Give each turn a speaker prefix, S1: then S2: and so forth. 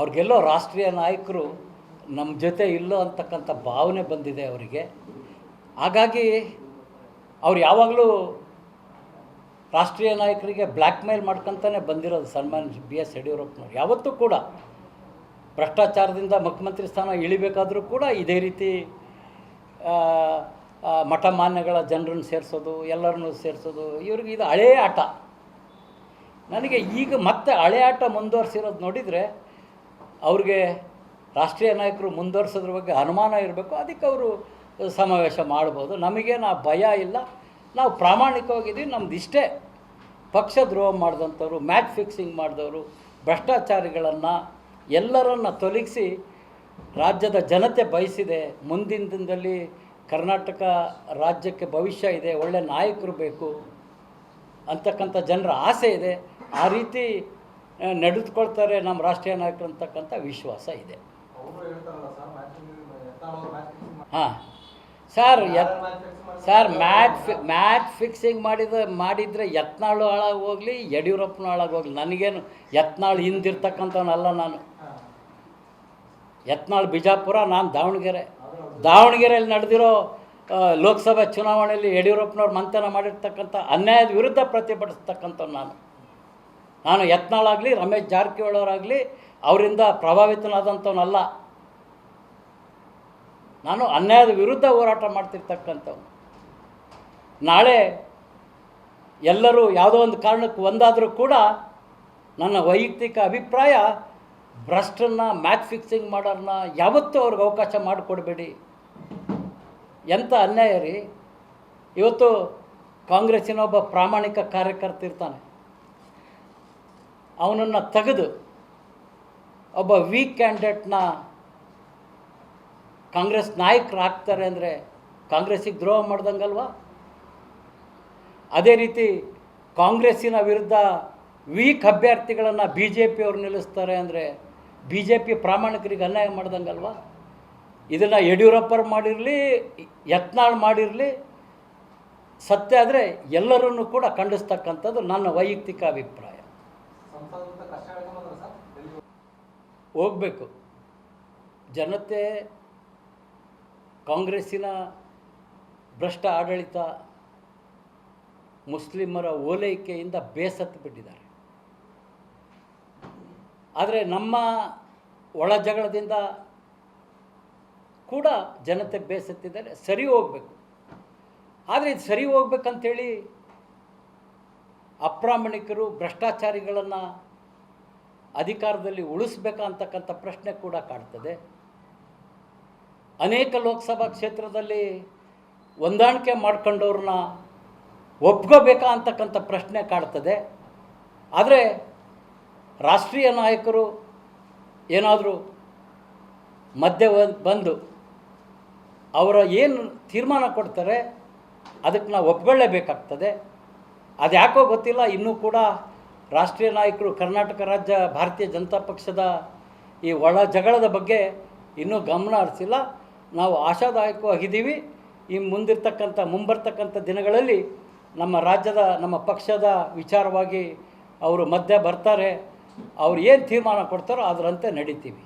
S1: ಅವ್ರಿಗೆಲ್ಲೋ ರಾಷ್ಟ್ರೀಯ ನಾಯಕರು ನಮ್ಮ ಜೊತೆ ಇಲ್ಲೋ ಅಂತಕ್ಕಂಥ ಭಾವನೆ ಬಂದಿದೆ ಅವರಿಗೆ. ಹಾಗಾಗಿ ಅವ್ರು ಯಾವಾಗಲೂ ರಾಷ್ಟ್ರೀಯ ನಾಯಕರಿಗೆ ಬ್ಲ್ಯಾಕ್ ಮೇಲ್ ಮಾಡ್ಕೊತಾನೆ ಬಂದಿರೋದು ಸನ್ಮಾನ್ ಬಿ ಎಸ್ ಯಡಿಯೂರಪ್ಪನವ್ರು. ಯಾವತ್ತೂ ಕೂಡ ಭ್ರಷ್ಟಾಚಾರದಿಂದ ಮುಖ್ಯಮಂತ್ರಿ ಸ್ಥಾನ ಇಳಿಬೇಕಾದರೂ ಕೂಡ ಇದೇ ರೀತಿ ಮಠಮಾನ್ಯಗಳ ಆ, ಮಠ ಮಾನ್ಯಗಳ ಜನರನ್ನು ಸೇರಿಸೋದು ಎಲ್ಲರನ್ನೂ ಸೇರಿಸೋದು ಇವ್ರಿಗೆ ಇದು ಹಳೇ ಆಟ. ನನಗೆ ಈಗ ಮತ್ತೆ ಹಳೆ ಆಟ ಮುಂದುವರ್ಸಿರೋದು ನೋಡಿದರೆ ಅವ್ರಿಗೆ ರಾಷ್ಟ್ರೀಯ ನಾಯಕರು ಮುಂದುವರ್ಸೋದ್ರ ಬಗ್ಗೆ ಅನುಮಾನ ಇರಬೇಕು. ಅದಕ್ಕೆ ಅವರು ಸಮಾವೇಶ ಮಾಡ್ಬೋದು. ನಮಗೇನು ಆ ಭಯ ಇಲ್ಲ. ನಾವು ಪ್ರಾಮಾಣಿಕವಾಗಿದ್ದೀವಿ. ನಮ್ದು ಇಷ್ಟೇ. ಪಕ್ಷ ದ್ರೋಹ ಮಾಡಿದಂಥವ್ರು, ಮ್ಯಾಚ್ ಫಿಕ್ಸಿಂಗ್ ಮಾಡಿದವರು, ಭ್ರಷ್ಟಾಚಾರಿಗಳನ್ನು ಎಲ್ಲರನ್ನ ತೊಲಗಿಸಿ ರಾಜ್ಯದ ಜನತೆ ಬಯಸಿದೆ. ಮುಂದಿನ ದಿನದಲ್ಲಿ ಕರ್ನಾಟಕ ರಾಜ್ಯಕ್ಕೆ ಭವಿಷ್ಯ ಇದೆ. ಒಳ್ಳೆ ನಾಯಕರು ಬೇಕು. ಅಂತಕ್ಕಂಥ ಜನರ ಆಸೆ ಇದೆ. ಆ ರೀತಿ ನಡೆದುಕೊಳ್ತಾರೆ ನಮ್ಮ ರಾಷ್ಟ್ರೀಯ ನಾಯಕರು ಅಂತಕ್ಕಂಥ ವಿಶ್ವಾಸ ಇದೆ. ಹಾಂ. ಸರ್
S2: ಯತ್
S1: ಸರ್ ಮ್ಯಾಚ್ ಫಿ ಮ್ಯಾಚ್ ಫಿಕ್ಸಿಂಗ್ ಮಾಡಿದ ಮಾಡಿದರೆ ಯತ್ನಾಳು ಹಾಳಾಗಿ ಹೋಗಲಿ ಯಡಿಯೂರಪ್ಪನ ಹಾಳಾಗಿ ಹೋಗಲಿ. ನನಗೇನು ಯತ್ನಾಳು ಹಿಂದಿರ್ತಕ್ಕಂಥವನಲ್ಲ ನಾನು. ಯತ್ನಾಳು ಬಿಜಾಪುರ ನಾನು ದಾವಣಗೆರೆ. ದಾವಣಗೆರೆಯಲ್ಲಿ ನಡೆದಿರೋ ಲೋಕಸಭಾ ಚುನಾವಣೆಯಲ್ಲಿ ಯಡಿಯೂರಪ್ಪನವ್ರು ಮಂಥನ ಮಾಡಿರ್ತಕ್ಕಂಥ ಅನ್ಯಾಯದ ವಿರುದ್ಧ ಪ್ರತಿಭಟಿಸ್ತಕ್ಕಂಥವ್ರು ನಾನು. ನಾನು ಯತ್ನಾಳಾಗಲಿ, ರಮೇಶ್ ಜಾರಕಿಹೊಳಿ ಅವರಾಗಲಿ ಅವರಿಂದ ಪ್ರಭಾವಿತನಾದಂಥವನಲ್ಲ. ನಾನು ಅನ್ಯಾಯದ ವಿರುದ್ಧ ಹೋರಾಟ ಮಾಡ್ತಿರ್ತಕ್ಕಂಥವ್ನು. ನಾಳೆ ಎಲ್ಲರೂ ಯಾವುದೋ ಒಂದು ಕಾರಣಕ್ಕೆ ಒಂದಾದರೂ ಕೂಡ ನನ್ನ ವೈಯಕ್ತಿಕ ಅಭಿಪ್ರಾಯ, ಭ್ರಷ್ಟನ್ನು ಮ್ಯಾಚ್ ಫಿಕ್ಸಿಂಗ್ ಮಾಡೋರನ್ನ ಯಾವತ್ತೂ ಅವ್ರಿಗೆ ಅವಕಾಶ ಮಾಡಿಕೊಡ್ಬೇಡಿ. ಎಂಥ ಅನ್ಯಾಯ ರೀ? ಇವತ್ತು ಕಾಂಗ್ರೆಸ್ಸಿನ ಒಬ್ಬ ಪ್ರಾಮಾಣಿಕ ಕಾರ್ಯಕರ್ತ ಇರ್ತಾನೆ. ಅವನನ್ನು ತೆಗೆದು ಒಬ್ಬ ವೀಕ್ ಕ್ಯಾಂಡಿಡೇಟ್ನ ಕಾಂಗ್ರೆಸ್ ನಾಯಕರು ಹಾಕ್ತಾರೆ ಅಂದರೆ ಕಾಂಗ್ರೆಸ್ಸಿಗೆ ದ್ರೋಹ ಮಾಡ್ದಂಗಲ್ವಾ? ಅದೇ ರೀತಿ ಕಾಂಗ್ರೆಸ್ಸಿನ ವಿರುದ್ಧ ವೀಕ್ ಅಭ್ಯರ್ಥಿಗಳನ್ನು ಬಿ ಜೆ ಪಿಯವರು ನಿಲ್ಲಿಸ್ತಾರೆ ಅಂದರೆ ಬಿ ಜೆ ಪಿ ಪ್ರಾಮಾಣಿಕರಿಗೆ ಅನ್ಯಾಯ ಮಾಡ್ದಂಗಲ್ವಾ? ಇದನ್ನು ಯಡಿಯೂರಪ್ಪರು ಮಾಡಿರಲಿ, ಯತ್ನಾಳ್ ಮಾಡಿರಲಿ, ಸತ್ಯ ಆದರೆ ಎಲ್ಲರನ್ನೂ ಕೂಡ ಖಂಡಿಸ್ತಕ್ಕಂಥದ್ದು ನನ್ನ ವೈಯಕ್ತಿಕ ಅಭಿಪ್ರಾಯ. ಹೋಗಬೇಕು. ಜನತೆ ಕಾಂಗ್ರೆಸ್ಸಿನ ಭ್ರಷ್ಟ ಆಡಳಿತ ಮುಸ್ಲಿಮರ ಓಲೈಕೆಯಿಂದ ಬೇಸತ್ತು ಬಿಟ್ಟಿದ್ದಾರೆ ಆದರೆ ನಮ್ಮ ಒಳ ಜಗಳದಿಂದ ಕೂಡ ಜನತೆ ಬೇಸತ್ತಿದ್ದಾರೆ. ಸರಿ ಹೋಗಬೇಕು. ಆದರೆ ಇದು ಸರಿ ಹೋಗ್ಬೇಕಂತೇಳಿ ಅಪ್ರಾಮಾಣಿಕರು ಭ್ರಷ್ಟಾಚಾರಿಗಳನ್ನು ಅಧಿಕಾರದಲ್ಲಿ ಉಳಿಸ್ಬೇಕಂತಕ್ಕಂಥ ಪ್ರಶ್ನೆ ಕೂಡ ಕಾಡ್ತದೆ. ಅನೇಕ ಲೋಕಸಭಾ ಕ್ಷೇತ್ರದಲ್ಲಿ ಹೊಂದಾಣಿಕೆ ಮಾಡ್ಕೊಂಡವ್ರನ್ನ ಒಪ್ಕೋಬೇಕಾ ಅಂತಕ್ಕಂಥ ಪ್ರಶ್ನೆ ಕಾಡ್ತದೆ. ಆದರೆ ರಾಷ್ಟ್ರೀಯ ನಾಯಕರು ಏನಾದರೂ ಮಧ್ಯೆ ಬಂದು ಅವರ ಏನು ತೀರ್ಮಾನ ಕೊಡ್ತಾರೆ ಅದಕ್ಕೆ ನಾವು ಒಪ್ಕೊಳ್ಳೇಬೇಕಾಗ್ತದೆ. ಅದು ಯಾಕೋ ಗೊತ್ತಿಲ್ಲ, ಇನ್ನೂ ಕೂಡ ರಾಷ್ಟ್ರೀಯ ನಾಯಕರು, ಕರ್ನಾಟಕ ರಾಜ್ಯ, ಭಾರತೀಯ ಜನತಾ ಪಕ್ಷದ ಈ ಒಳ ಜಗಳದ ಬಗ್ಗೆ ಇನ್ನೂ ಗಮನ ಹರಿಸಿಲ್ಲ. ನಾವು ಆಶಾದಾಯಕವಾಗಿದ್ದೀವಿ. ಈ ಮುಂದಿರ್ತಕ್ಕಂಥ, ಮುಂಬರ್ತಕ್ಕಂಥ ದಿನಗಳಲ್ಲಿ ನಮ್ಮ ರಾಜ್ಯದ, ನಮ್ಮ ಪಕ್ಷದ ವಿಚಾರವಾಗಿ ಅವರು ಮಧ್ಯೆ ಬರ್ತಾರೆ. ಅವ್ರು ಏನು ತೀರ್ಮಾನ ಕೊಡ್ತಾರೋ ಅದರಂತೆ ನಡೀತೀವಿ.